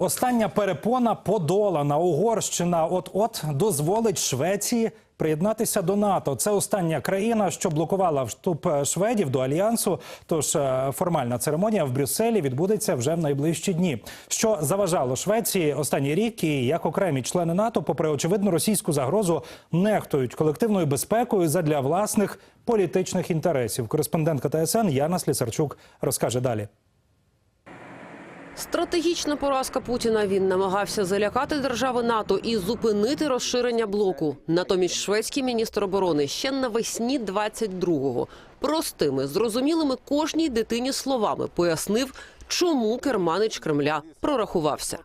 Остання перепона подолана. Угорщина от-от дозволить Швеції приєднатися до НАТО. Це остання країна, що блокувала вступ е, шведів до альянсу. Тож е, формальна церемонія в Брюсселі відбудеться вже в найближчі дні. Що заважало Швеції останній рік, і як окремі члени НАТО, попри очевидну російську загрозу, нехтують колективною безпекою задля власних політичних інтересів. Кореспондентка ТСН Яна Слісарчук розкаже далі. Стратегічна поразка Путіна. Він намагався залякати держави НАТО і зупинити розширення блоку. Натомість шведський міністр оборони ще навесні 22-го простими, зрозумілими кожній дитині словами пояснив, чому керманич Кремля прорахувався.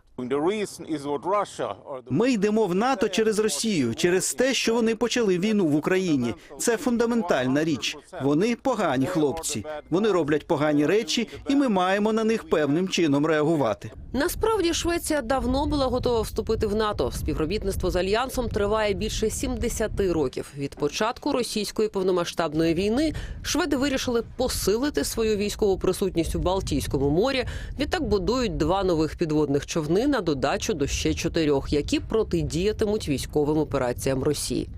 Ми йдемо в НАТО через Росію, через те, що вони почали війну в Україні. Це фундаментальна річ. Вони погані хлопці. Вони роблять погані речі, і ми маємо на них певним чином реагувати. Насправді Швеція давно була готова вступити в НАТО. Співробітництво з альянсом триває більше 70 років. Від початку російської повномасштабної війни шведи вирішили посилити свою військову присутність у Балтійському морі. Відтак будують два нових підводних човни на додачу до ще чотирьох, які протидіятимуть військовим операціям Росії.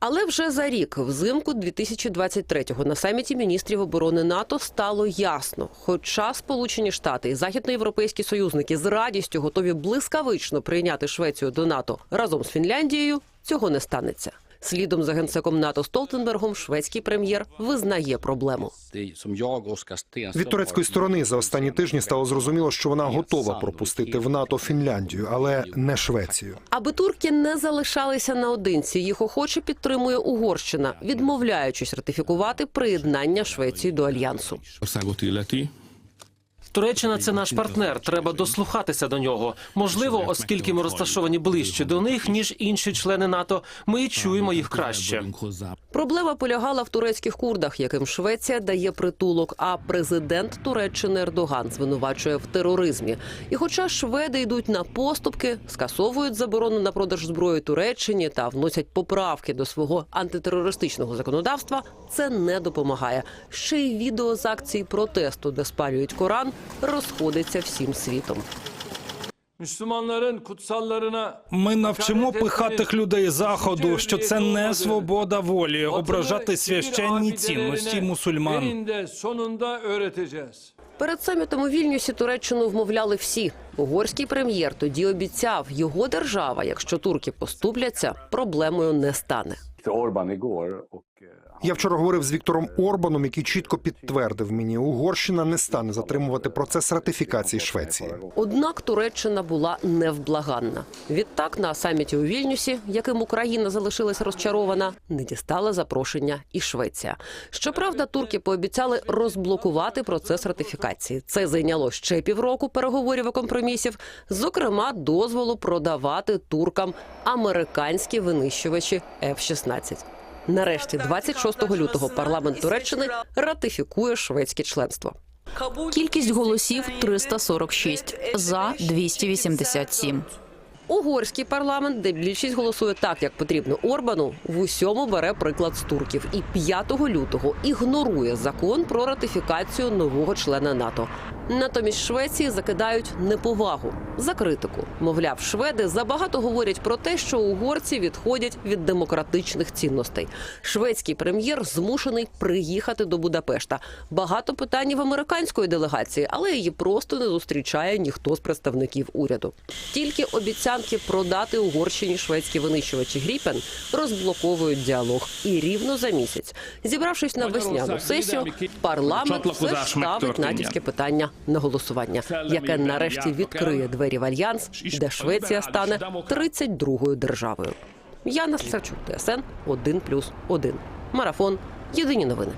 Але вже за рік, взимку 2023-го, на саміті міністрів оборони НАТО стало ясно, хоча Сполучені Штати і західноєвропейські союзники з радістю готові блискавично прийняти Швецію до НАТО разом з Фінляндією, цього не станеться. Слідом за генсеком НАТО Столтенбергом шведський прем'єр визнає проблему. Від турецької сторони за останні тижні стало зрозуміло, що вона готова пропустити в НАТО Фінляндію, але не Швецію. Аби турки не залишалися наодинці, їх охоче підтримує Угорщина, відмовляючись ратифікувати приєднання Швеції до альянсу. Туреччина це наш партнер. Треба дослухатися до нього. Можливо, оскільки ми розташовані ближче до них ніж інші члени НАТО, ми і чуємо їх краще. Проблема полягала в турецьких курдах, яким Швеція дає притулок. А президент Туреччини Ердоган звинувачує в тероризмі. І, хоча шведи йдуть на поступки, скасовують заборону на продаж зброї Туреччині та вносять поправки до свого антитерористичного законодавства, це не допомагає. Ще й відео з акції протесту, де спалюють Коран, розходиться всім світом. Ми навчимо пихатих людей заходу, що це не свобода волі, ображати священні цінності мусульман. Перед самітом у Вільнюсі Туреччину вмовляли всі. Угорський прем'єр тоді обіцяв, його держава, якщо турки поступляться, проблемою не стане. Я вчора говорив з Віктором Орбаном, який чітко підтвердив мені, Угорщина не стане затримувати процес ратифікації Швеції. Однак Туреччина була невблаганна. Відтак на саміті у Вільнюсі, яким Україна залишилась розчарована, не дістала запрошення і Швеція. Щоправда, турки пообіцяли розблокувати процес ратифікації. Це зайняло ще півроку переговорів і компромісів, зокрема, дозволу продавати туркам американські винищувачі F-16. Нарешті, 26 лютого, парламент Туреччини ратифікує шведське членство. Кількість голосів 346, за 287. Угорський парламент, де більшість голосує так, як потрібно Орбану, в усьому бере приклад з турків і 5 лютого ігнорує закон про ратифікацію нового члена НАТО. Натомість Швеції закидають неповагу за критику. Мовляв, шведи забагато говорять про те, що угорці відходять від демократичних цінностей. Шведський прем'єр змушений приїхати до Будапешта. Багато питань в американської делегації, але її просто не зустрічає ніхто з представників уряду. Тільки обіцянки продати Угорщині шведські винищувачі Гріпен розблоковують діалог. І рівно за місяць, зібравшись на весняну сесію, парламент все ж ставить натівське питання на голосування, яке нарешті відкриє двері в альянс, де Швеція стане 32-ю державою. Яна Славчук, ТСН 1+,1. Марафон. Єдині новини.